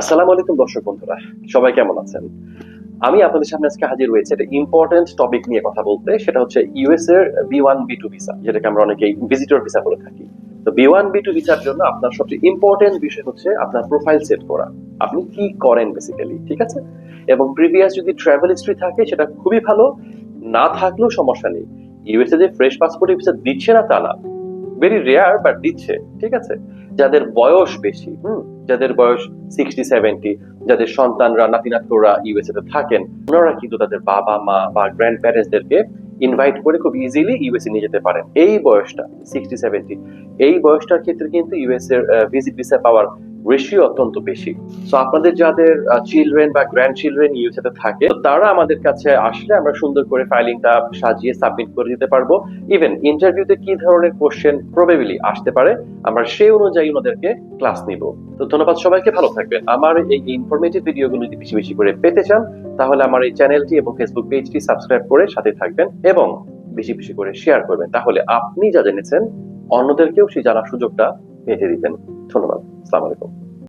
আসসালামু আলাইকুম দর্শক বন্ধুরা, সবাই কেমন আছেন? আমি আপনাদের সামনে আজকে হাজির হয়েছে একটা ইম্পর্টেন্ট টপিক নিয়ে কথা বলতে, সেটা হচ্ছে ইউএস এর B one B two visa যেটাকে আমরা অনেকেই ভিজিটর ভিসা বলে থাকি। তো বি ওয়ান বি টু ভিসার জন্য আপনার সবচেয়ে ইম্পর্টেন্ট বিষয় হচ্ছে আপনার প্রোফাইল সেট করা। আপনি কি করেন বেসিক্যালি ঠিক আছে? এবং প্রিভিয়াস যদি ট্রাভেল হিস্ট্রি থাকে, সেটা খুবই ভালো, না থাকলেও সমস্যা নেই। ইউএসএ যে ফ্রেশ পাসপোর্ট ভিসা দিচ্ছে না তা না। ভেরি রেয়ার বাট দিচ্ছে, ঠিক আছে? যাদের বয়স বেশি, হুম? যাদের বয়স সিক্সটি সেভেন্টি যাদের সন্তানরা নাতিনাতরা ইউএসএ তে থাকেন, ওনারা কিন্তু তাদের বাবা, মা বা গ্র্যান্ড প্যারেন্টসদেরকে ইনভাইট করে খুব ইজিলি ইউএসএ নিয়ে যেতে পারেন। এই বয়সটা সিক্সটি সেভেন্টি এই বয়সটার ক্ষেত্রে কিন্তু ইউএস এর ভিজিট ভিসা পাওয়ার রেশিও অত্যন্ত বেশি। সো আপনাদের যাদের চিলড্রেন বা গ্র্যান্ড চিলড্রেন ইউএসএ থাকে, তো তারা আমাদের কাছে আসলে আমরা সুন্দর করে ফাইলিংটা সাজিয়ে সাবমিট করে দিতে পারব। ইভেন ইন্টারভিউতে কি ধরনের কোশ্চেন প্রবেবিলি আসতে পারে, আমরা সেই অনুযায়ী ওনাদেরকে ক্লাস নিব। তো ধন্যবাদ সবাইকে, ভালো থাকবেন। আমার এই ইনফরমেটিভ ভিডিওগুলো যদি বেশি বেশি করে পেতে চান, তাহলে আমার এই চ্যানেলটি এবং ফেসবুক পেজটি সাবস্ক্রাইব করে সাথে থাকবেন এবং বেশি বেশি করে শেয়ার করবেন। তাহলে আপনি যা জেনেছেন, অন্যদেরকেও সেই জানার সুযোগটা পেতে দিবেন। ধন্যবাদ। আসসালামু আলাইকুম।